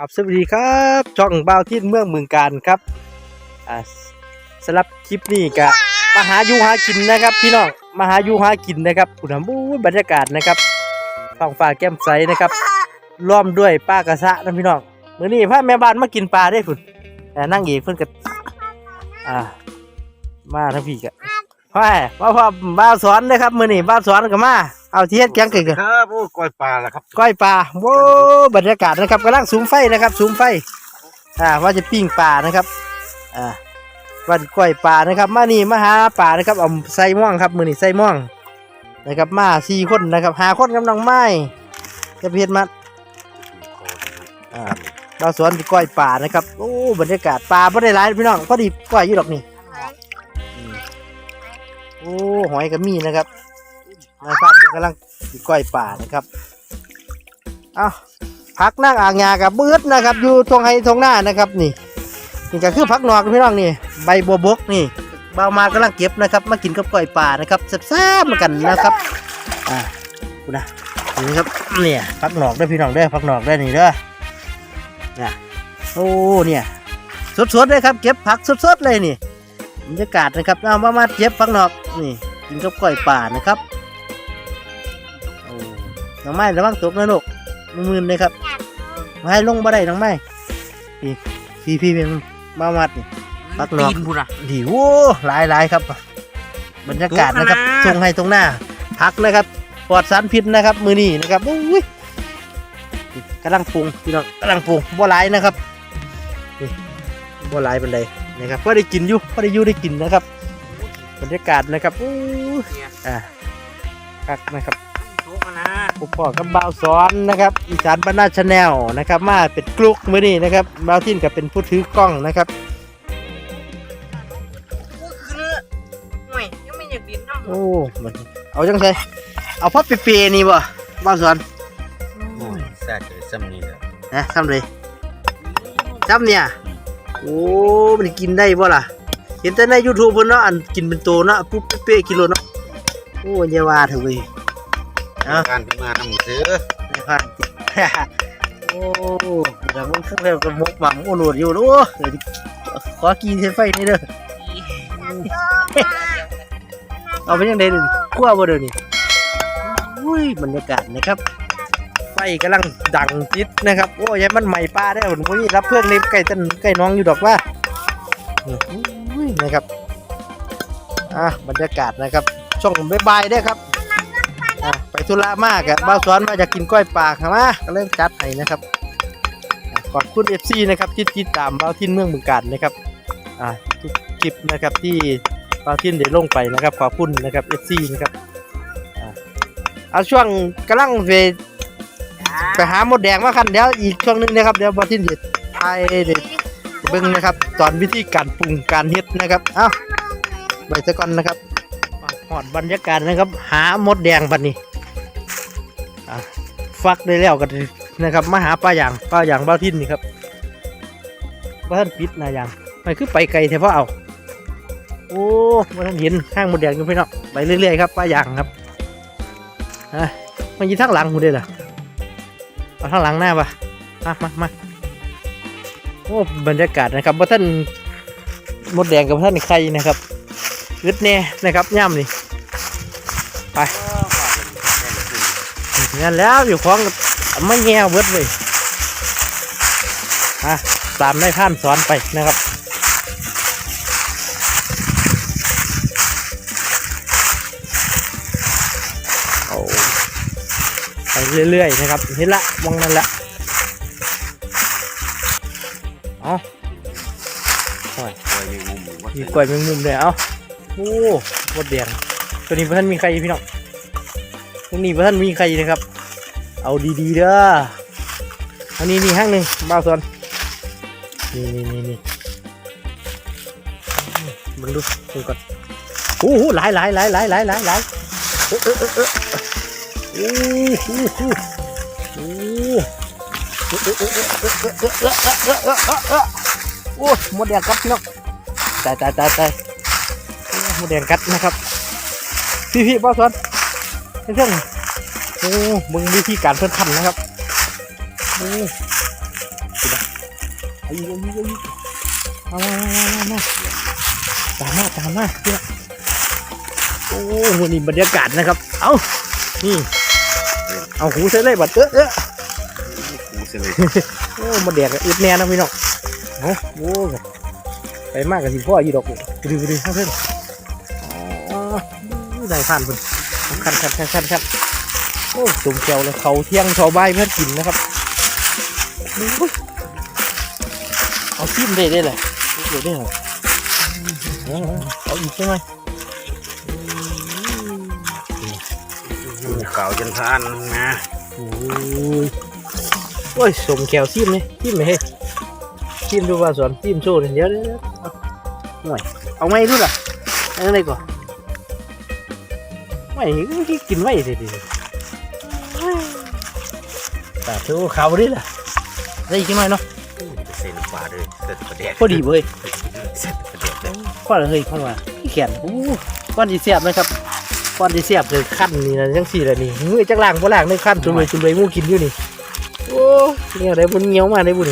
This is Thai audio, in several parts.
ครับสวัสดีครับช่องบ่าวที่เมืองเมืองการครับอ่าสำหรับคลิปนี้ก็มาหาอยู่หากินนะครับ พี่น้องมาหาอยู่หากินนะครับคุณผู้ชมบรรยากาศนะครับท้องฟ้าแก้มใสนะครับล้อมด้วยป้ากระสะนะพี่น้องมื้อนี้พาแม่บ้านมากินปลาได้ฝุ่นแต่นั่งเอกเพิ่นก็อ่ามาทั้งพี่ก็ พ่อมาพ่อบ้าวสอนนะครับมื้อนี้บ้าวสอนก็มาเอาเทียดแกงเก่งกันครับโอ้กล้วยปลาละครับก้อยปลาโว้บรรยากาศนะครับกำลังสูมไฟนะครับสูมไฟอ่าว่าจะปิ้งปลานะครับอ่าว่าจะก้อยปลานะครับมานี่มาหาปลานะครับเอาใส่ม่วงครับมือนี่ใส่ม่วงนะครับมาสี่คนนะครับหาคนกำลังไม้จะเพียรมาอ่าเราสวนจะก้อยปลานะครับโอ้บรรยากาศปลาไม่ได้หลายพี่น้องพอดีก้อยอยู่หรอกนี่อืม โอ้หอยกับมีนะครับนะครับกำลังก้อยปลานะครับเอาพักนั่งอ่างงากับเบืดนะครับ อยู่ตรงไฮตรงหน้านะครับนี่นี่ก็คือพักนอกพี่น้องนี่ใบบัวบกนี่เบามากำลังเก็บนะครับ มากินกับก้อยป่านะครับแซ่บๆมือนกันนะครับอ่าคุณนะนี่ครับเนี่ยพักนอกได้พี่น้องได้พักนอกได้นี่เด้อเนี่ยโอ้เนี่ยสดๆเลยครับ เก็บผักสดๆเลยนี่ บรรยากาศนะครับเอามามาเก็บพักนอกนี่กินกับก้อยป่านะครับโอ้น้องไม้ระวังตกนะลูกมืนเลยครับมาให้ลงบ่ได้น้องไม้พี่พี่พี่เป็นมามัดนี่ปักหนอกตีนพูนะดีโว้หลายหลายครับ บรรยากาศนะครับตรงให้ตรงหน้า พักนะครับปลอดสารพิษนะครับ มือนี้นะครับอุ้ยกำลังปรุงพี่น้องกำลังปรุงบ่หลายนะครับนี่บ่หลายเป็นได นะครับก็ได้กินอยู่ก็ได้อยู่ได้กินนะครับบรรยากาศนะครับอู้อ่าพักนะครับโชคนะอุปกรณ์กับบ่าวสอนนะครับอีสานบ้านนาชาแนลนะครับมาเป็นกลุกมือนี่นะครับบ่าวทินกับเป็นผู้ถือกล้องนะครับคือห่วยยังไม่อยากดินน้ำโอ้มันเอาจังไงเอาพับเปย์ๆนี่บ่บ่าวสอนโอ้ยแซ่บเลยซ้ำนี่เลยนะทำเลยจำเนี่ย โอ้มันกินได้บ่ล่ะ เห็นแต่ใน YouTube เพิ่นเนาะอันกินเป็นโตเนาะปุ๊บเป๊ะๆกิโลเนาะโอ้ยอย่าว่าเถอะเว้ยเอ้าการขึ้นมาทำซื้อไม่พลาดโอ้แต่มันขึ้นไปกับมกหม่ำโอ้โหนวดอยู่ดูเดี๋ยวขอกินเทไฟนี่เด้อเอาไปยังไงดิขั้วบ่เด้อนี่อุ้ยบรรยากาศนะครับ ไฟกำลังดังจิตนะครับโอ้ยมันใหม่ปลาได้ผมนนี้รับเพื่อนเล็บไก่ต้นไก่น้องอยู่ดอกว่านะครับอะบรรยากาศนะครับ ช่องบายๆได้ครับไปธุระมากอะบ้าสอนมาจะกินกล้อยปลาครับมาก็เริ่มจัดให้นะครับอะขอบคุณ FC นะครับที่ติดตามบ้าทินเมืองบึงการนะครับอ่าทุกคลิปนะครับที่บ้าทินได้ลงไปนะครับขอบคุณนะครับ FC นะครับอ่าเอาช่วงกำลังไป ไปหาหมดแดงมาคันเดี๋ยวอีกช่วงหนึงนะครับเดี๋ยวบ้าวทินเด็ดไทยเด็ดเบิ้งนะครับ ตอนวิธีการปรุงการเฮ็ดนะครับเอ้าไปซะก่อนนะครับหอดบรรยากาศนะครับ หาหมดแดงบัดนี้ฟักได้แล้วกันนะครับมาหาปลาอย่างปลาอย่างบ้าทินนี่ครับบ้านปิดนะอย่างมันคือไปไกลแท้เพราะเอาโอ้มาท่านเห็นข้างหมดแดงอยู่พี่น้องไปเรื่อยๆครับปลาอย่างครับอะมันอยีทั้งหลังหูได้หรอ เอาทั้งหลังหน้าปะมามามาโอ้บรรยากาศนะครับว่าท่านมดแดงกับท่านใครนะครับอึดแน่นะครับย่ำนี่ไปงั้นแล้วอยู่ของไม่แง่เวิร์ดเลยอะตามได้ท่านสอนไปนะครับ เรื่อยๆนะครับเห็นละมองนั่นละเอ๋อกล้วยมีมุมว่ามีกล้วยแมงมุมเลยเอ้าโอ้หมดแดงตัวนี้เพื่อนมีใครพี่น้องตัวนี้เพื่อนมีใครนะครับ เอาดีๆเด้ออันนี้นี่ห้างหนึ่งบ้าสอนนี่นี่นี่นี่มึงดูดูก่อนโอ้โหหลายหลายหลายหลายหลายหลาย โอ้หมดแดงครับพี่น้องตายตายตายตายหมดแดงกัดนะครับ พี่พี่บ้าสวนเพื่อนโอ้มึงวิธีการเพื่อนทำนะครับโอ้ดูนะเอาอีกเอาอีกเอาอีกเอามามามามาตามมาตามมาเนี่ยโอ้โหนี่บรรยากาศนะครับ เอ้านี่ เอาหูใส่เลยบัดเออเออกูเสยโอ้มาแดกอึดแน่นะพี่น้องโอ้โหไปมากกับสิพ่อยีดอกไปดูไปดูข้างเพิ่นอ๋อได้ผ่านเพิ่นคันคันคันคันคันโอ้จุ่มแก้วเลยเขาเที่ยงชาวบ้านเพื่อนกินนะครับโอ้ยเอาจิ้มได้ได้เลยเดี๋ยวได้เหรอเอาเอาอีกใช่ไหม เก่าจนทานนะโอ้ยโอ้ยสมแก้วจิ้มนี่จิ้มไหมเฮ้ยจิ้มดูว่าสอนจิ้มโชว์เลยเดี๋ยวเดี๋ยวเดี๋ยวเอาหน่อยเอาไม่รู้ล่ะเอาอะไรก่อนไม่ที่กินไม่สิดิแต่เธอขาวดิล่ะได้อีกไหมเนาะเส้นปลาเลยเส้นประเด็ดพอดีเว้ยเส้นประเด็ดเลยก้อนเฮ้ยเข้ามาขี้แขนอู้ก้อนดีเสียบนะครับ ก้อนดีเสียบเลยขั้นนี่นะจังสี่ละนี่มือจักล่างบ่ล่างเลยขั้นจุ่มเลยจุ่มเลยหมูกินอยู่นี่โอ้เนี่ยได้บุญเงี้ยวมาได้บุญ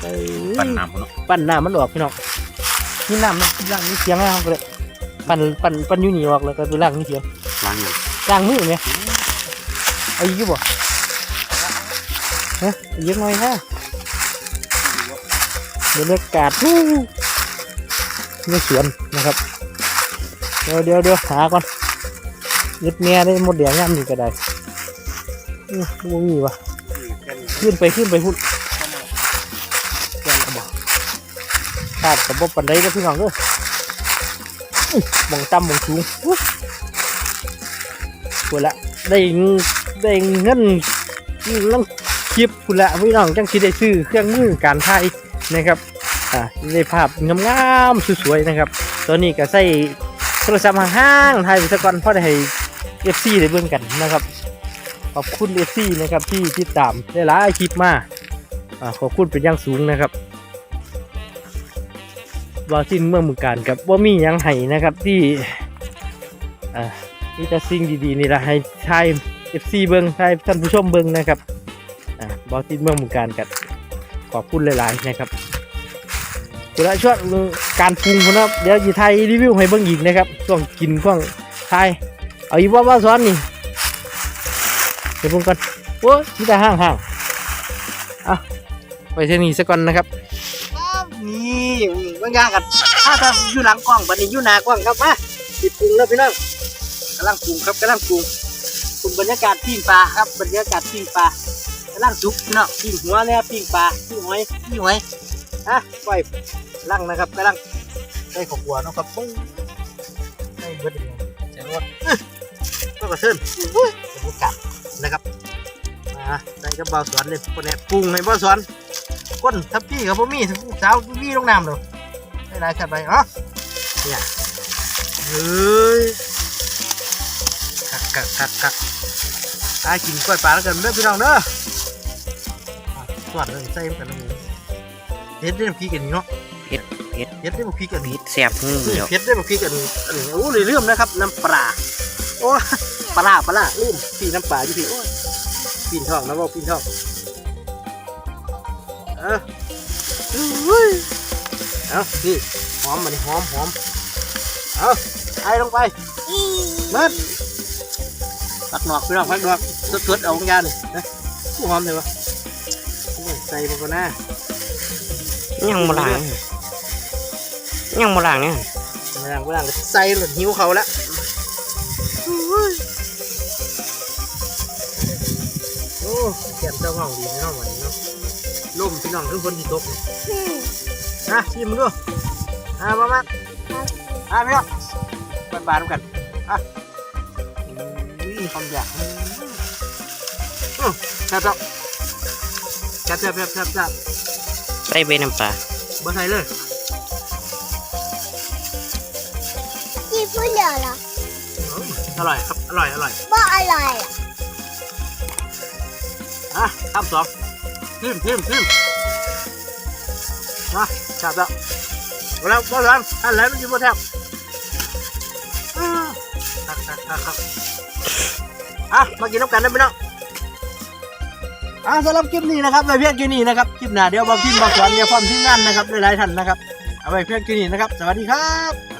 เอ้ยปั่นน้ำเนาะปั้นน้ำมันออกพี่น้องนี่น้ำนะล่างนี่เสียงแล้วก็เลยปั้นปั้นปั้นอยู่นี่ออกแล้วก็ไปล่างนี่เสียงล้างยังล่างมือเนี่ยเอาอีกอยู่บ่ฮะเอาอีกหน่อยฮะบรรยากาศฮู้ในสวนนะครับ เดี๋ยวเดี๋ยวเดี๋ยวหาก่อนยึดเมียได้หมดเดี๋ยวงามอยู่ก็ได้อือบ่มีวะขึ้นไปขึ้นไปพุ่นแกนกระบอกคาดกับบปันไดแล้วพี่น้องเด้ออื้อมองต่ำมองสูงอุ๊ยพุ่นละได้เงินได้เงินลังคลิปพุ่นละพี่น้องจังสิได้ซื้อเครื่องมือการถ่ายนะครับอ่าได้ภาพงามๆสวยๆนะครับตัวนี้ก็ใส่ โทรศัพท์ห่างๆถ่ายไปสักก่อนเพราะได้ให้ FC ได้เบิ่งกันนะครับ ขอบคุณ FC นะครับที่ติดตามได้หลายคลิปมาอขอบคุณเป็นอย่างสูงนะครับวาซินเมืองมือการกับว่ามียังให้นะครับที่อ่ามีแต่สิ่งดีๆนี่ละให้ทาย FC เบิ่งทายท่านผู้ชมเบิ่งนะครับอ่าบอซินเมืองมือการกับขอบคุณหลายๆนะครับ เวลาช่วงการปรุงนะครับเดี๋ยวจะไทยรีวิวให้เบิ่งอีกนะครับช่วงกินช่วงไทยเอาอีกว่าว่าซ้อนนี่เดี๋ยวเบิ่งก่อนโอ้ยมีแต่ห้างห้างๆเอาไปเทนี้ซะก่อนนะครับนี่เบิ่งยางกันถ้าถ้าอยู่หลังกล้องบัดนี้อยู่หน้ากล้องครับมาสิดปรุงแล้วพี่น้องกำลังปรุงครับกำลังปรุงปรุงบรรยากาศปิ้งปลาครับบรรยากาศปิ้งปลากำลังสุกพี่น้องปิ้งหัวเนี่ยปิ้งปลาปิ้งหอยปิ้งหอยอะไป ล่อยลังนะครับกำลังได้ขอบหัวเนาะครับปุ้งได้เบิดเลยใช่ไหมว่าก็กระเซินอุ้ยบรรยากาศนะครับมาได้กับเบาสวนเลยคนเนี้ปรุงให้เบาสวนก้นทับพี่กับพ่อมี่ลูกสาวพี่ลงน้ำเลยได้หลายขัดไปเนาะเนี่ยเฮ้ยคักคักคักคักตากินกล้วยปลาแล้วกันเด้อพี่น้องเด้ออะสวัสดีใส่กันนะหมูเฮ็ดได้น้ำพริกกันนี่เนาะ เฮ็ดได้บ่พริกอันนี้แซ่บหูเดี๋ยวเฮ็ดได้บ่พริกอันนี้อันนี้โอ้เลยลืมนะครับ น้ำปลาโอ้ปลาร้าปลาร้าลืมพี่น้ำปลาอยู่พี่โอ้ยปีนทองนะบ่ปีนทองเอออุ้ยเอานี่หอมมันหอมหอมเอาไอ้ลงไปมัดปักหนอกพี่น้องปักหนอกสดๆเอาของยานี่นะผู้หอมเลยวะโอ้ยใส่มาก่อนนะ ยังบ่ล้าง ยังบ่ล้างเนี่ยไม่ล้างไม่ล้างก็ใส่หลุดหิวเขาละโอ้แกมเจ้าห้องดีไม่น้องวันนี้เนาะลมพี่น้องทุกคนที่ตกนะชิมดูอะมามาอะพี่น้องไปปลาด้วยกันอะอุ้ยความอยากอืมแซ่บแซ่บแซ่บแซ่บแซ่บแซ่บใส่ใบน้ำปลาบ่ใส่เลย พี่พูดเดี๋ยวเหรออืมอร่อยครับ อร่อย อร่อยบ่อร่อยอะคำสองทิมทิมทิมมาจับแล้วเอาแล้วบอลลันอันไหนมันอยู่บนแทบอืมตักตักตักตักอะมากินน้ำกันได้ไหมน้องอะอ่าสำหรับคลิปนี้นะครับไว้เพียงแค่นี้นะครับคลิปหน้าเดี๋ยวบางทีบางสอนเดี๋ยวความที่งานนะครับหลายๆท่านนะครับ เอาไว้เพียงแค่นี้นะครับ สวัสดีครับส